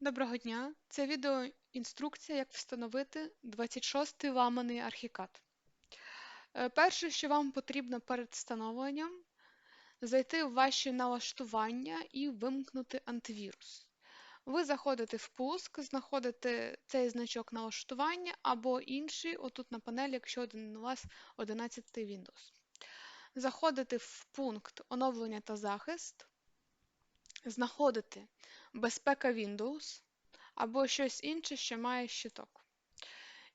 Доброго дня! Це відео інструкція, як встановити 26-й ламаний архікад. Е, перше, що вам потрібно перед встановленням, зайти в ваші налаштування і вимкнути антивірус. Ви заходите в пуск, знаходите цей значок налаштування або інший, отут на панелі, якщо у вас 11 Windows. Заходите в пункт оновлення та захист, знаходите безпека Windows або щось інше, що має щиток.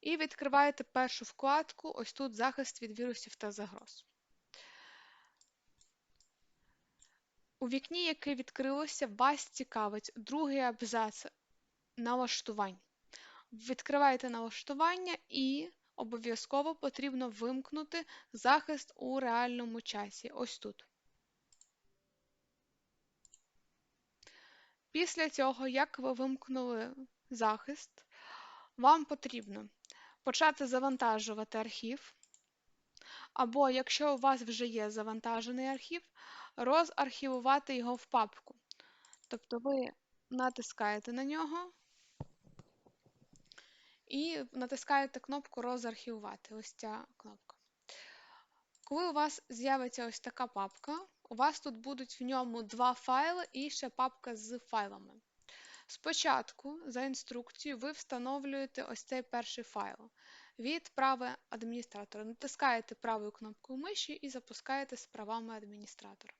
І відкриваєте першу вкладку, ось тут захист від вірусів та загроз. У вікні, яке відкрилося, вас цікавить другий абзац налаштувань. Відкриваєте налаштування і обов'язково потрібно вимкнути захист у реальному часі. Ось тут. Після цього, як ви вимкнули захист, вам потрібно почати завантажувати архів. Або, якщо у вас вже є завантажений архів, розархівувати його в папку. Тобто ви натискаєте на нього і натискаєте кнопку Розархівувати. Ось ця кнопка. Коли у вас з'явиться ось така папка, у вас тут будуть в ньому два файли і ще папка з файлами. Спочатку, за інструкцією, ви встановлюєте ось цей перший файл від права адміністратора. Натискаєте правою кнопкою миші і запускаєте з правами адміністратора.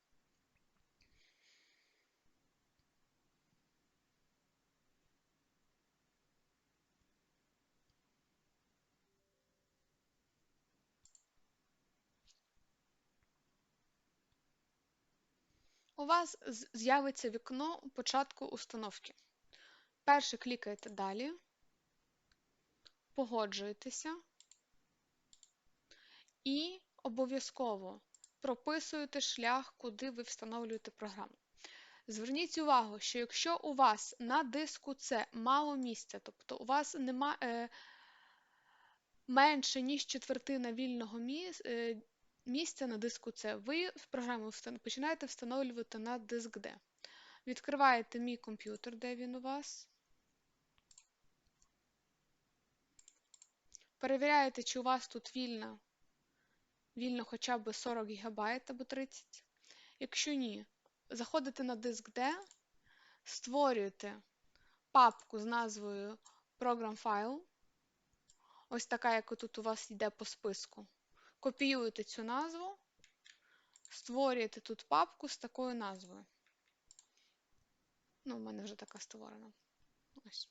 У вас з'явиться вікно початку установки. Перше клікаєте Далі, погоджуєтеся і обов'язково прописуєте шлях, куди ви встановлюєте програму. Зверніть увагу, що якщо у вас на диску це мало місця, тобто у вас немає е, менше, ніж четвертина вільного місця, е, місця на диску C, ви в програму починаєте встановлювати на диск D. Відкриваєте мій комп'ютер, де він у вас. Перевіряєте, чи у вас тут вільно, вільно хоча б 40 ГБ або 30. Якщо ні, заходите на диск D, створюєте папку з назвою Program File. Ось така, як тут у вас йде по списку. Копіюєте цю назву, створюєте тут папку з такою назвою. Ну, в мене вже така створена. Ось.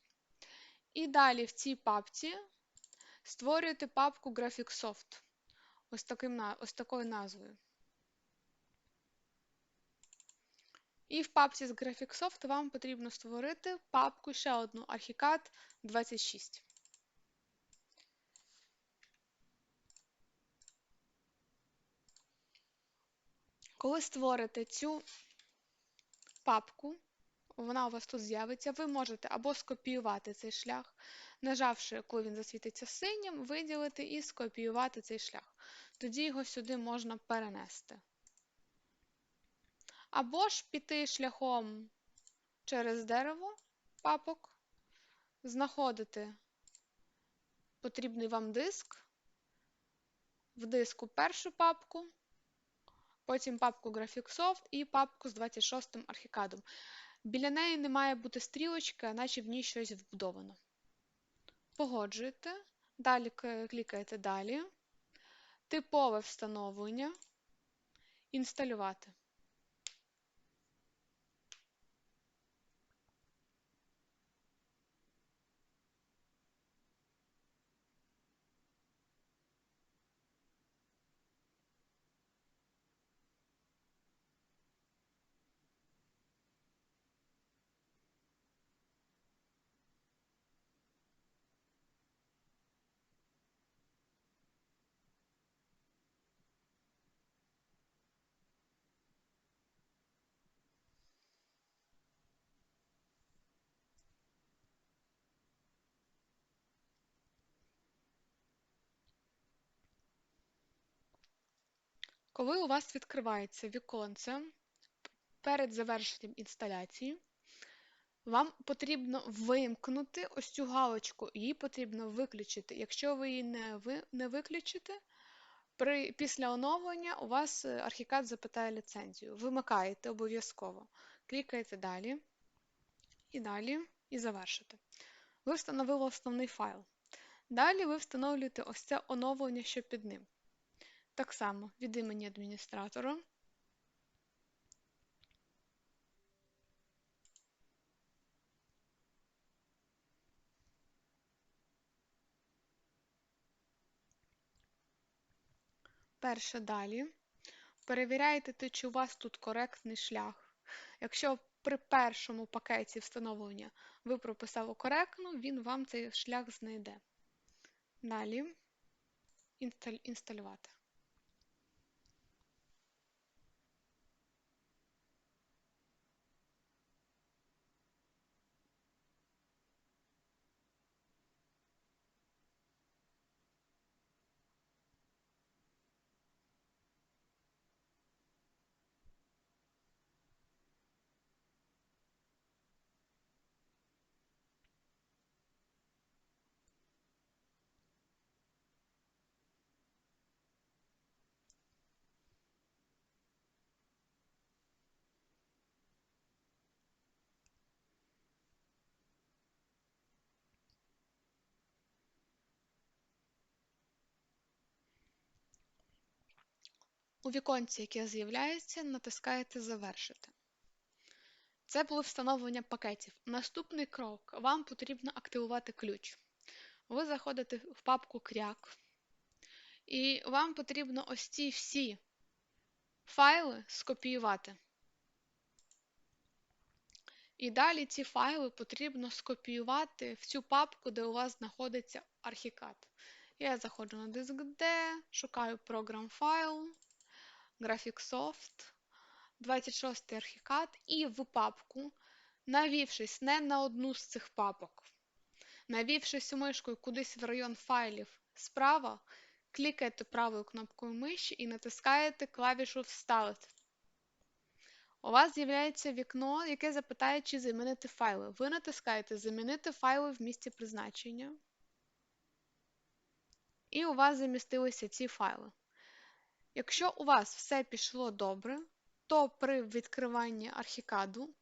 І далі в цій папці створюєте папку Graphics ось, таким, ось такою назвою. І в папці з Graphics вам потрібно створити папку ще одну Archicad 26. Коли створите цю папку, вона у вас тут з'явиться, ви можете або скопіювати цей шлях, нажавши, коли він засвітиться синім, виділити і скопіювати цей шлях. Тоді його сюди можна перенести. Або ж піти шляхом через дерево папок, знаходити потрібний вам диск, в диску першу папку потім папку GraphicSoft і папку з 26 м архікадом. Біля неї не має бути стрілочка, наче в ній щось вбудовано. Погоджуєте, далі клікаєте Далі, типове встановлення, інсталювати. Коли у вас відкривається віконце перед завершенням інсталяції, Вам потрібно вимкнути ось цю галочку, її потрібно виключити. Якщо ви її не ви, не виключите, при, після оновлення у вас е, архікад запитає ліцензію. Вимикаєте обов'язково. Клікаєте далі і далі, і завершите. Ви встановили основний файл. Далі ви встановлюєте ось це оновлення, що під ним. Так само від імені адміністратора. Перше далі. Перевіряєте, чи у вас тут коректний шлях. Якщо при першому пакеті встановлення ви прописали коректно, він вам цей шлях знайде. Далі інсталювати. У віконці, яке з'являється, натискаєте Завершити. Це було встановлення пакетів. Наступний крок. Вам потрібно активувати ключ. Ви заходите в папку Кряк, і вам потрібно ось ці всі файли скопіювати. І далі ці файли потрібно скопіювати в цю папку, де у вас знаходиться архікад. Я заходжу на диск D, шукаю програм файл. Graphic 26 архікад і в папку, навівшись не на одну з цих папок, навівшись мишкою кудись в район файлів справа, клікаєте правою кнопкою миші і натискаєте клавішу Вставити. У вас з'являється вікно, яке запитає, чи замінити файли. Ви натискаєте Замінити файли в місці призначення. І у вас замістилися ці файли. Якщо у вас все пішло добре, то при відкриванні архікаду,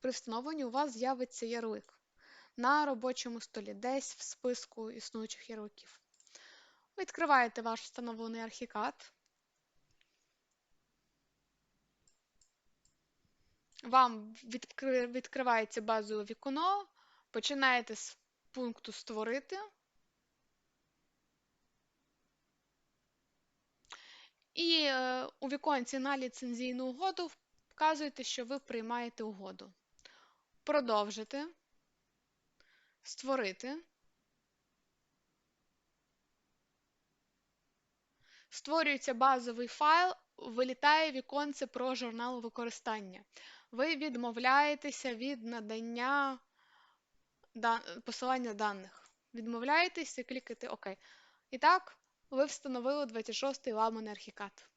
при встановленні у вас з'явиться ярлик на робочому столі, десь в списку існуючих ярликів. Відкриваєте ваш встановлений архікад. Вам відкривається базове вікно, починаєте з пункту Створити. І е, у віконці на ліцензійну угоду вказуєте, що ви приймаєте угоду. Продовжити, створити. Створюється базовий файл, вилітає віконце про журнал використання. Ви відмовляєтеся від надання посилання даних. Відмовляєтеся, клікаєте ОК. І так, ви встановили 26-й ламаний.